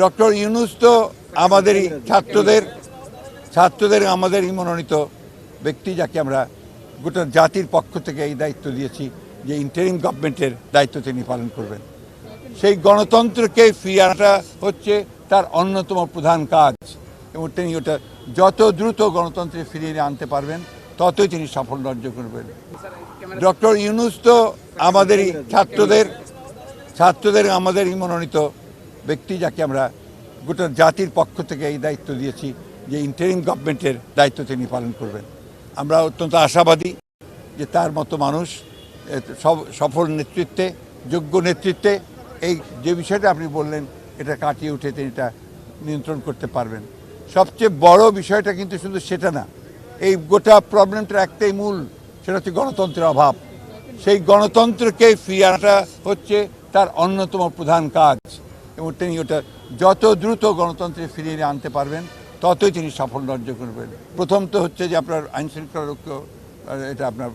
Doctor Yunus তো আমাদেরই ছাত্রদের ছাত্রদের আমাদেরই মনোনীত ব্যক্তি যাকে আমরা গোটা জাতির পক্ষ থেকে এই দায়িত্ব দিয়েছি যে ইন্টারিম গভর্নমেন্টের দায়িত্ব তিনি পালন করবেন। সেই গণতন্ত্রকে ফিরিয়ে আনাটা হচ্ছে তার অন্যতম প্রধান কাজ। এবং তিনি ওটা যত দ্রুত গণতন্ত্রে ফিরিয়ে আনতে পারবেন, ততই তিনি সাফল্য অর্জন করবেন। ডক্টর ইউনুস তো আমাদেরই ছাত্রদের ছাত্রদের আমাদেরই মনোনীত ব্যক্তি যাকে আমরা গোটা জাতির পক্ষ থেকে এই দায়িত্ব দিয়েছি যে ইন্টারিম গভর্নমেন্টের দায়িত্ব তিনি পালন করবেন। আমরা অত্যন্ত আশাবাদী যে তার মতো মানুষ সব- সফল নেতৃত্বে, যোগ্য নেতৃত্বে এই যে বিষয়টা আপনি বললেন, এটা কাটিয়ে উঠে তিনি এটা নিয়ন্ত্রণ করতে পারবেন। সবচেয়ে বড় বিষয়টা কিন্তু শুধু সেটা না, এই গোটা প্রবলেমটার একটাই মূল, সেটা হচ্ছে গণতন্ত্রের অভাব। সেই গণতন্ত্রকে ফিরিয়ে আনাটা হচ্ছে তার অন্যতম প্রধান কাজ। এবং তিনি ওটা যত দ্রুত গণতন্ত্রে ফিরিয়ে আনতে পারবেন, ততই তিনি সাফল্য অর্জন করবেন। প্রথম তো হচ্ছে যে আপনার আইন শৃঙ্খলা রক্ষা এটা আপনার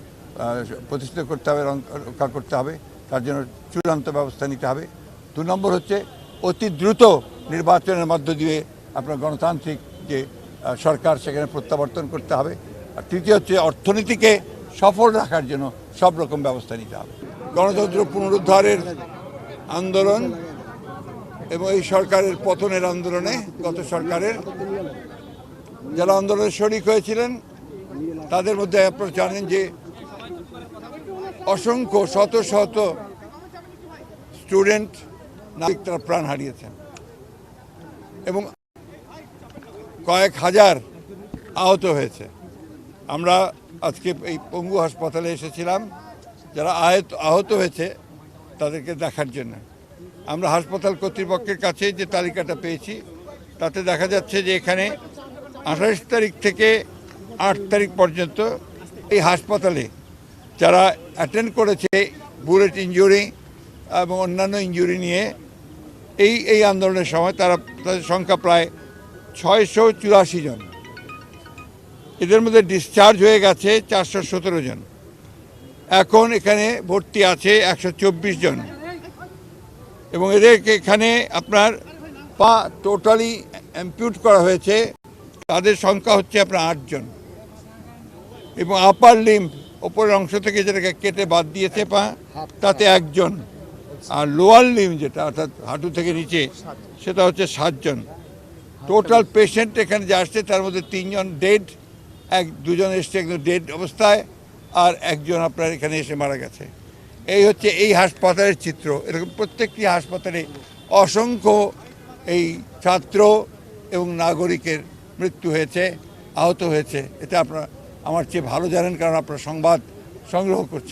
প্রতিষ্ঠিত করতে হবে রক্ষা করতে হবে, তার জন্য চূড়ান্ত ব্যবস্থা নিতে হবে। দু নম্বর হচ্ছে অতি দ্রুত নির্বাচনের মধ্য দিয়ে আপনার গণতান্ত্রিক যে সরকার সেখানে প্রত্যাবর্তন করতে হবে। আর তৃতীয় হচ্ছে অর্থনীতিকে সফল রাখার জন্য সব রকম ব্যবস্থা নিতে হবে। গণতন্ত্র পুনরুদ্ধারের আন্দোলন এবং এই সরকারের পতনের আন্দোলনে, গত সরকারের, যারা আন্দোলনে শরিক হয়েছিলেন, তাদের মধ্যে আপনারা জানেন যে অসংখ্য, শত শত স্টুডেন্ট নাগরিক তারা প্রাণ হারিয়েছেন। এবং কয়েক হাজার আহত হয়েছে। আমরা আজকে এই পঙ্গু হাসপাতালে এসেছিলাম। যারা আহত হয়েছে, তাদেরকে দেখার জন্য। আমরা হাসপাতাল কর্তৃপক্ষের কাছে যে তালিকাটা পেয়েছি, তাতে দেখা যাচ্ছে যে এখানে আঠাশ তারিখ থেকে আট তারিখ পর্যন্ত এই হাসপাতালে যারা অ্যাটেন্ড করেছে বুলেট ইঞ্জুরি এবং অন্যান্য ইঞ্জুরি নিয়ে, এই এই আন্দোলনের সময় তারা, তাদের সংখ্যা প্রায় ছয়শো চুরাশি জন। এদের মধ্যে ডিসচার্জ হয়ে গেছে চারশো সতেরো জন। এখন এখানে ভর্তি আছে একশো চব্বিশ জন। এবং এদেরকে এখানে আপনার পা টোটালি অ্যাম্পিউট করা হয়েছে। তাদের সংখ্যা হচ্ছে আপনার আটজন এবং আপার লিম্ব ওপরের অংশ থেকে যেটাকে কেটে বাদ দিয়েছে পা, তাতে একজন আর লোয়ার লিম্ব যেটা, অর্থাৎ হাঁটু থেকে নিচে, সেটা হচ্ছে সাতজন টোটাল পেশেন্ট এখানে যে আসছে, তার মধ্যে তিনজন ডেড এক, দুজন এসছে একদম ডেড অবস্থায়, আর একজন আপনার এখানে এসে মারা গেছে। এই হচ্ছে এই হাসপাতালের চিত্র। এরকম প্রত্যেকটি হাসপাতালে অসংখ্য এই ছাত্র এবং নাগরিকের মৃত্যু হয়েছে, আহত হয়েছে। এটা আপনারা, আমার চেয়ে ভালো জানেন কারণ আপনারা সংবাদ সংগ্রহ করছেন।